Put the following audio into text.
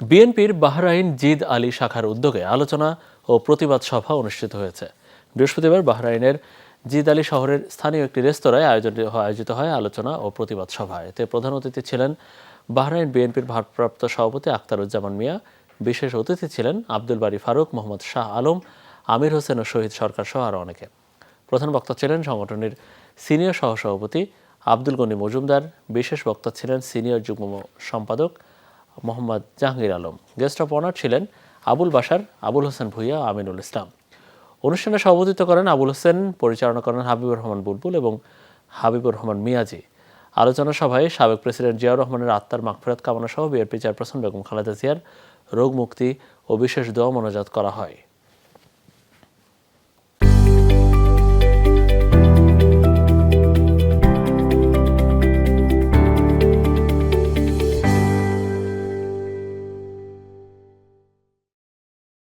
বিএনপির বাহরাইন জিদ আলী শাখার উদ্যোগে আলোচনা ও প্রতিবাদ সভা অনুষ্ঠিত হয়েছে। বৃহস্পতিবার বাহরাইনের জিদ আলী শহরের স্থানীয় একটি রেস্তোরাঁয় আয়োজন আয়োজিত হয় আলোচনা ও প্রতিবাদ সভা। এতে প্রধান অতিথি ছিলেন বাহরাইন বিএনপির ভারপ্রাপ্ত সভাপতি আখতারুজ্জামান মিয়া, বিশেষ অতিথি ছিলেন আব্দুল বারী ফারুক, মোহাম্মদ শাহ আলম, আমির হোসেন ও শহীদ সরকার সহ আরও অনেকে। প্রধান বক্তা ছিলেন সংগঠনের সিনিয়র সহসভাপতি আব্দুল গনি মজুমদার, বিশেষ বক্তা ছিলেন সিনিয়র যুগ্ম সম্পাদক Mohammad Jahangir Alam. Guest of honour ছিলেন আবুল বাসার আবুল হোসেন ভূঁইয়া, আমিনুল ইসলাম। অনুষ্ঠানে সভাপতিত্ব করেন আবুল হোসেন, পরিচালনা করেন হাবিবুর রহমান বুলবুল এবং হাবিবুর রহমান মিয়াজি। আলোচনা সভায় সাবেক প্রেসিডেন্ট জিয়াউর রহমানের আত্মার মাগফেরাত কামনা সহ বিএনপি চেয়ারপারসন বেগম খালেদা জিয়ার রোগ মুক্তি ও বিশেষ দোয়া মনোজাত করা হয়।